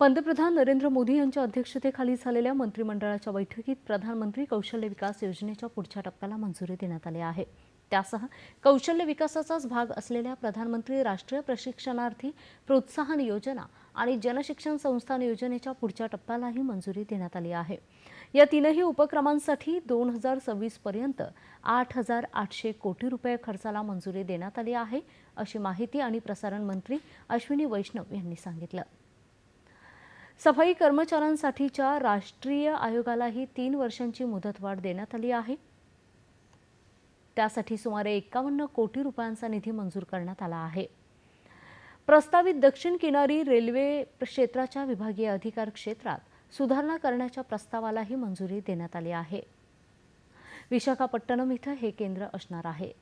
पंतप्रधान नरेंद्र मोदी यांच्या अध्यक्षतेखाली झालेल्या मंत्रिमंडळाच्या बैठकीत प्रधानमंत्री कौशल्य विकास योजनेच्या पुढच्या टप्प्याला मंजुरी देण्यात आली आहे. त्यासह कौशल्य विकासाचाच भाग असलेल्या प्रधानमंत्री राष्ट्रीय प्रशिक्षणार्थी प्रोत्साहन योजना आणि जनशिक्षण संस्थान योजनेच्या पुढच्या टप्प्यालाही मंजुरी देण्यात आली आहे. या तीनही उपक्रमांसाठी दोन हजार सव्वीस पर्यंत आठ हजार आठशे कोटी रुपये खर्चाला मंजुरी देण्यात आली आहे अशी माहिती आणि प्रसारण मंत्री अश्विनी वैष्णव यांनी सांगितलं. सफाई कर्मचाऱ्यांसाठीच्या राष्ट्रीय आयोगालाही तीन वर्षांची मुदतवाढ देण्यात आली आहे. त्यासाठी सुमारे एकावन्न कोटी रुपयांचा निधी मंजूर करण्यात आला आहे. प्रस्तावित दक्षिण किनारी रेल्वे क्षेत्राच्या विभागीय अधिकार क्षेत्रात सुधारणा करण्याच्या प्रस्तावालाही मंजुरी देण्यात आली आहे. विशाखापट्टणम इथं हे केंद्र असणार आहे.